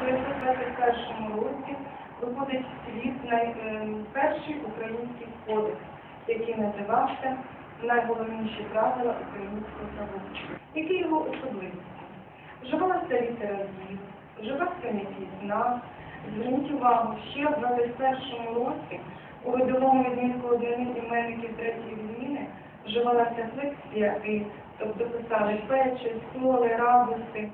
1921 році виходить світ найперший український кодекс, який називався найголовніші правила українського правопису. Які його особливості? Вживалася літера «зів», вживався знак. Зверніть увагу, ще в 21 році у видовому відмінку однини іменників третьої зміни вживалася флексія тобто писали печі, соли, рабуси.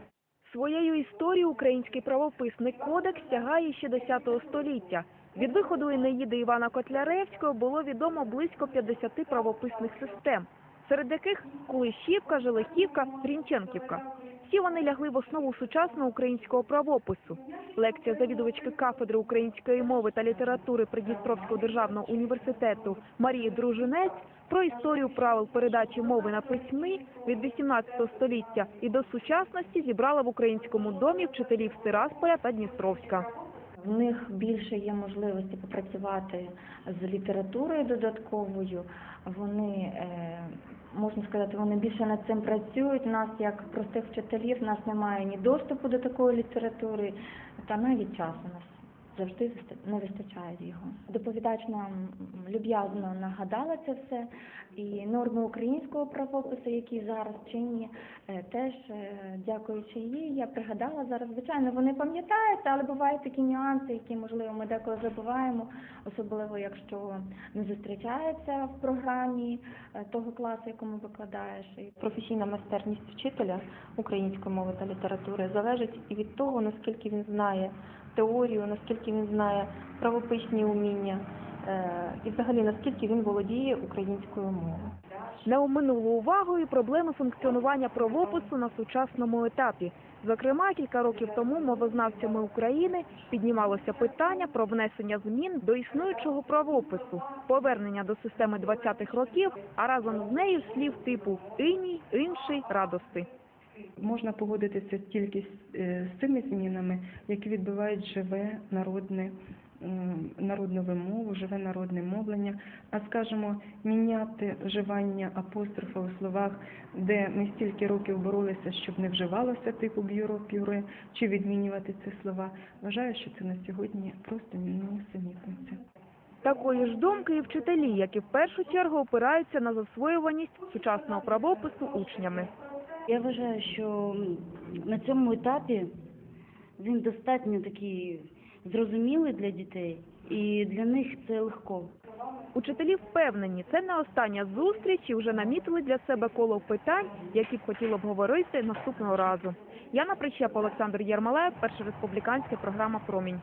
Своєю історією український правописний кодекс сягає ще десятого століття. Від виходу Енеїди Івана Котляревського було відомо близько 50 правописних систем, серед яких Кулишівка, Желехівка, Рінченківка. Всі вони лягли в основу сучасного українського правопису. Лекція завідувачки кафедри української мови та літератури Придністровського державного університету Марії Дружинець про історію правил передачі мови на письмі від 18 століття і до сучасності зібрала в українському домі вчителів з Тирасполя та Дністровська. В них більше є можливості попрацювати з літературою додатковою. Вони можна сказати, вони більше над цим працюють. У нас, як простих вчителів, у нас немає ні доступу до такої літератури, та навіть часу на нас завжди не вистачає його. Доповідач нам люб'язно нагадала це все, і норми українського правопису, які зараз чинні, е, теж е, дякуючи їй, я пригадала зараз. Звичайно, вони пам'ятаються, але бувають такі нюанси, які можливо ми деколи забуваємо, особливо якщо не зустрічається в програмі е, того класу, якому викладаєш. Професійна майстерність вчителя української мови та літератури залежить і від того, наскільки він знає теорію, наскільки він знає правописні уміння, е, і взагалі наскільки він володіє українською мовою. Не оминуло увагою проблеми функціонування правопису на сучасному етапі. Зокрема, кілька років тому мовознавцями України піднімалося питання про внесення змін до існуючого правопису, повернення до системи 20-х років, а разом з нею слів типу «иній», «інший», «радости». Можна погодитися тільки з, е, з цими змінами, які відбувають живе народне народну вимову, живе народне мовлення. А скажімо, міняти вживання апострофа у словах, де ми стільки років боролися, щоб не вживалося типу бюро пюре, чи відмінювати ці слова. Вважаю, що це на сьогодні просто несенітниця. Такої ж думки і вчителі, які в першу чергу опираються на засвоюваність сучасного правопису учнями. Я вважаю, що на цьому етапі він достатньо такий зрозумілий для дітей, і для них це легко. Учителі впевнені, це не остання зустріч і вже намітили для себе коло питань, які б хотіли обговорити наступного разу. Яна Прищеп, Олександр Єрмалаєв, Перша республіканська програма «Промінь».